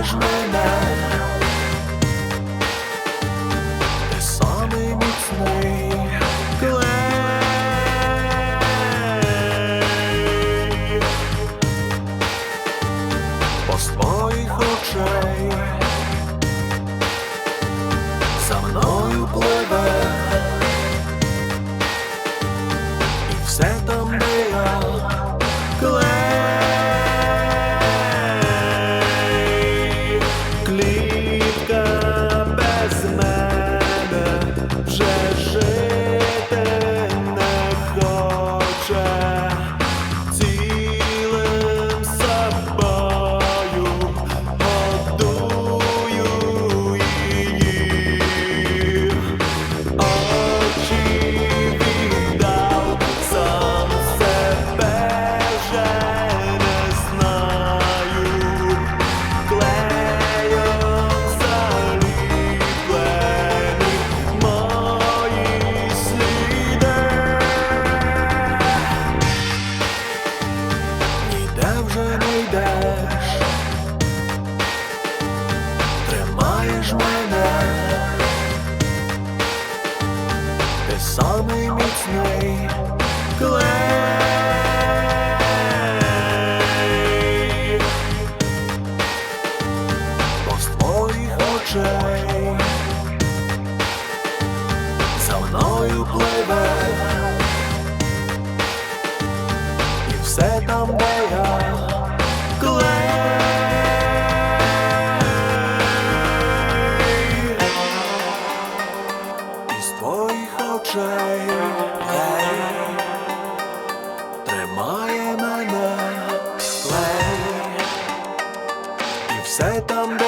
тримаєш мене, ти самий міцний клей. по своїх очей самий міцний клей, Поз твоїх очей за мною пливе. І все там, де твоїх очей клей тримає мене клей І все там,